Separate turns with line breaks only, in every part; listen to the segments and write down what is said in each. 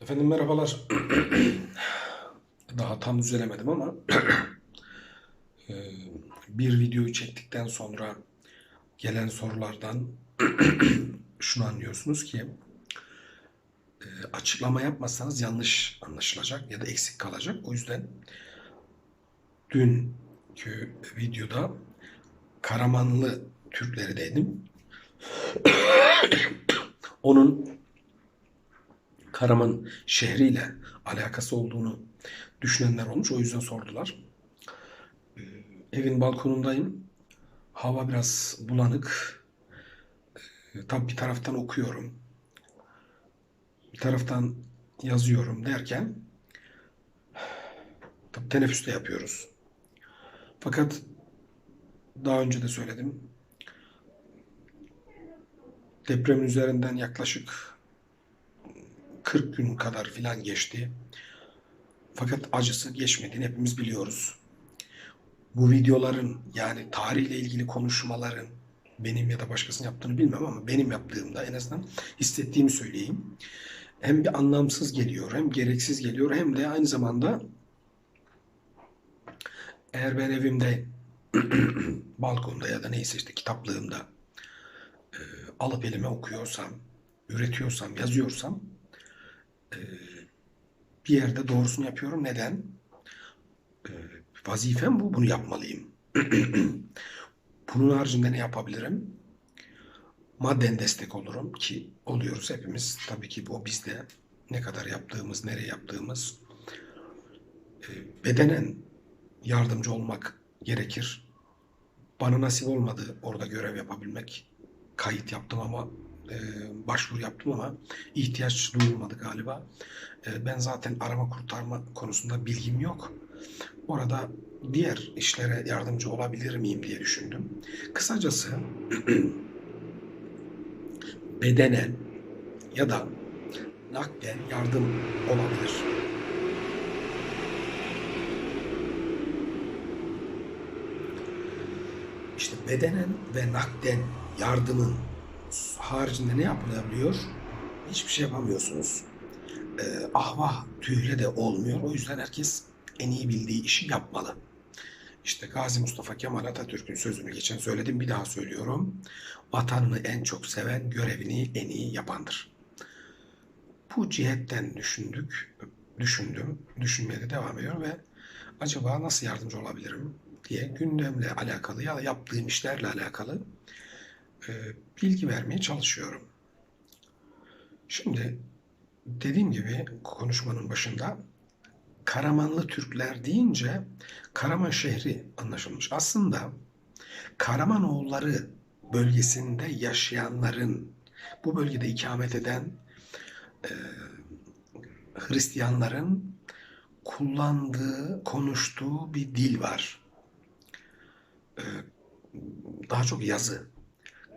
Efendim merhabalar. Daha tam düzelemedim ama e, bir videoyu çektikten sonra gelen sorulardan şunu anlıyorsunuz ki e, açıklama yapmazsanız yanlış anlaşılacak ya da eksik kalacak. O yüzden dünkü videoda Karamanlı Türkleri dedim. Onun Karaman şehriyle alakası olduğunu düşünenler olmuş. O yüzden sordular. Ee, Evin balkonundayım. Hava biraz bulanık. Ee, Tabii bir taraftan okuyorum. Bir taraftan yazıyorum derken tabii teneffüs de yapıyoruz. Fakat daha önce de söyledim. Depremin üzerinden yaklaşık 40 gün kadar filan geçti. Fakat acısı geçmediğini hepimiz biliyoruz. Bu videoların yani tarihle ilgili konuşmaların benim ya da başkasının yaptığını bilmem ama benim yaptığımda en azından hissettiğimi söyleyeyim. Hem bir anlamsız geliyor, hem gereksiz geliyor, hem de aynı zamanda eğer ben evimde balkonda ya da neyse işte kitaplığımda e, alıp elime okuyorsam, üretiyorsam, yazıyorsam bir yerde doğrusunu yapıyorum. Neden? E, vazifem bu. Bunu yapmalıyım. Bunun haricinde ne yapabilirim? Madden destek olurum ki oluyoruz hepimiz. Tabii ki bu bizde ne kadar yaptığımız, nereye yaptığımız e, bedenen yardımcı olmak gerekir. Bana nasip olmadı orada görev yapabilmek. Kayıt yaptım ama e, başvuru yaptım ama ihtiyaç duyulmadı galiba. E, ben zaten arama kurtarma konusunda bilgim yok. Orada diğer işlere yardımcı olabilir miyim diye düşündüm. Kısacası bedenen ya da nakden yardım olabilir. İşte bedenen ve nakden yardımın haricinde ne yapılabiliyor? Hiçbir şey yapamıyorsunuz. Ee, ahvah tüyle de olmuyor. O yüzden herkes en iyi bildiği işi yapmalı. İşte Gazi Mustafa Kemal Atatürk'ün sözünü geçen söyledim bir daha söylüyorum. Vatanını en çok seven görevini en iyi yapandır. Bu cihetten düşündük, düşündüm, düşünmeye de devam ediyorum ve acaba nasıl yardımcı olabilirim diye gündemle alakalı ya da yaptığım işlerle alakalı e, bilgi vermeye çalışıyorum. Şimdi dediğim gibi konuşmanın başında Karamanlı Türkler deyince Karaman şehri anlaşılmış. Aslında Karamanoğulları bölgesinde yaşayanların, bu bölgede ikamet eden e, Hristiyanların kullandığı, konuştuğu bir dil var. E, daha çok yazı.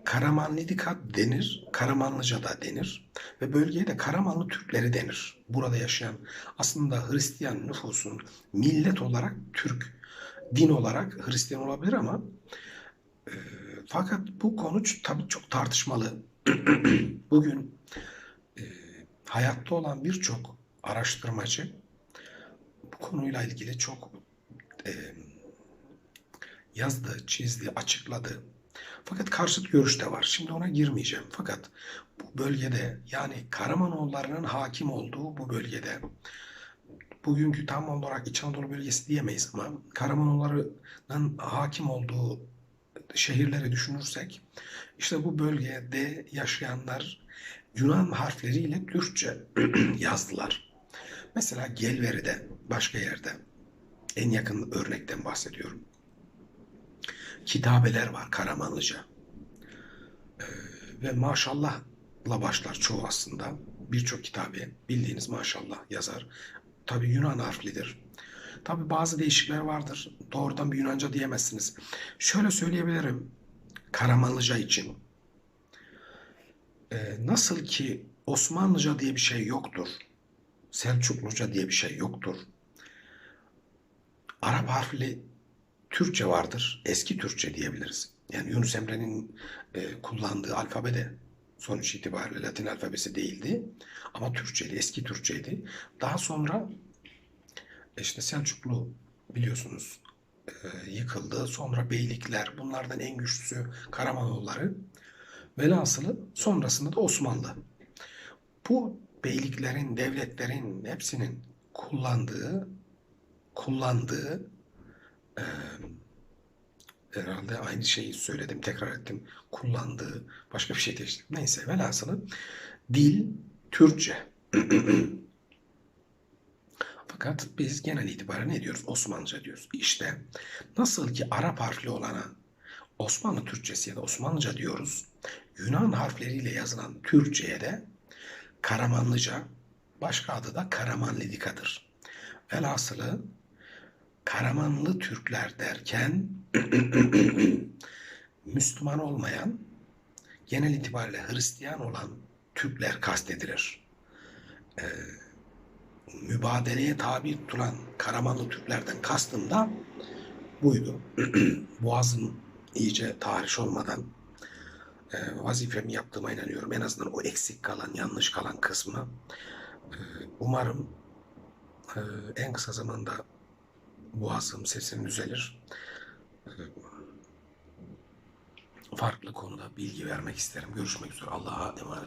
Karamanlidika denir, Karamanlıca da denir ve bölgeye de Karamanlı Türkleri denir. Burada yaşayan aslında Hristiyan nüfusun millet olarak Türk, din olarak Hristiyan olabilir ama e, fakat bu konu tabii çok tartışmalı. Bugün e, hayatta olan birçok araştırmacı bu konuyla ilgili çok e, yazdı, çizdi, açıkladı. Fakat karşıt görüş de var. Şimdi ona girmeyeceğim. Fakat bu bölgede yani Karamanoğullarının hakim olduğu bu bölgede bugünkü tam olarak İç Anadolu bölgesi diyemeyiz ama Karamanoğullarının hakim olduğu şehirleri düşünürsek işte bu bölgede yaşayanlar Yunan harfleriyle Türkçe yazdılar. Mesela Gelveri'de başka yerde en yakın örnekten bahsediyorum kitabeler var Karamanlıca. Ee, ve maşallahla başlar çoğu aslında. Birçok kitabe bildiğiniz maşallah yazar. Tabi Yunan harflidir. Tabi bazı değişiklikler vardır. Doğrudan bir Yunanca diyemezsiniz. Şöyle söyleyebilirim Karamanlıca için. Ee, nasıl ki Osmanlıca diye bir şey yoktur. Selçukluca diye bir şey yoktur. Arap harfli Türkçe vardır. Eski Türkçe diyebiliriz. Yani Yunus Emre'nin e, kullandığı alfabede sonuç itibariyle Latin alfabesi değildi. Ama Türkçeydi, eski Türkçeydi. Daha sonra işte Selçuklu biliyorsunuz e, yıkıldı. Sonra beylikler, bunlardan en güçlüsü Karamanoğulları. Velhasılı sonrasında da Osmanlı. Bu beyliklerin, devletlerin hepsinin kullandığı kullandığı e, herhalde aynı şeyi söyledim, tekrar ettim. Kullandığı başka bir şey değişti. Neyse velhasılı dil Türkçe. Fakat biz genel itibariyle ne diyoruz? Osmanlıca diyoruz. İşte nasıl ki Arap harfli olana Osmanlı Türkçesi ya da Osmanlıca diyoruz. Yunan harfleriyle yazılan Türkçe'ye de Karamanlıca, başka adı da Karamanlidikadır. Velhasılı Karamanlı Türkler derken Müslüman olmayan, genel itibariyle Hristiyan olan Türkler kastedilir. Ee, mübadeleye tabi tutulan Karamanlı Türklerden kastım da buydu. Boğazım iyice tahriş olmadan e, vazifemi yaptığıma inanıyorum. En azından o eksik kalan, yanlış kalan kısmı. E, umarım e, en kısa zamanda boğazım, sesim düzelir. Farklı konuda bilgi vermek isterim. Görüşmek üzere. Allah'a emanet.